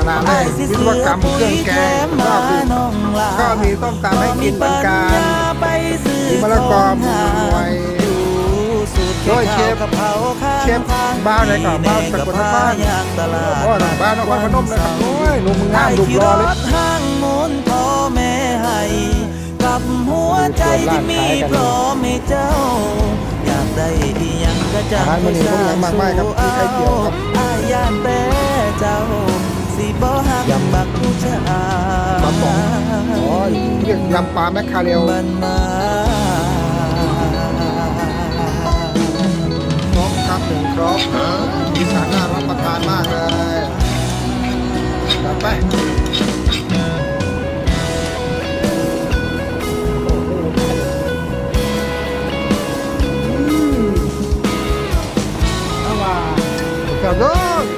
ขนาดเลยวิศวกรรมเครื่องแกงก็มีก็มีต้มตำให้กินเหมือนกันมีมะละกอหมูหน่วยโดยเชฟเชฟบ้านไหนก่อนบ้านสกลนครโอ้ยบ้านนครพนมเลยครับโอ้ยหนุ่มงามหนุ่มรอเลยห้างมูลพ่อแม่ให้กับหัวใจที่มีพร้อมให้เจ้าอยากได้อีหยังก็จังอาหารมื้อนี้บ่มีหยังมากมายครับมีไข่เจียวครับิบ่หักยำบักผู้ชาปลาป๋องอ๋อเรียกยำปลาแมคคาเรลมันมาครบครับหนึ่งครบอีสานน่ารับประทานมากเลยกลับไปกระโดด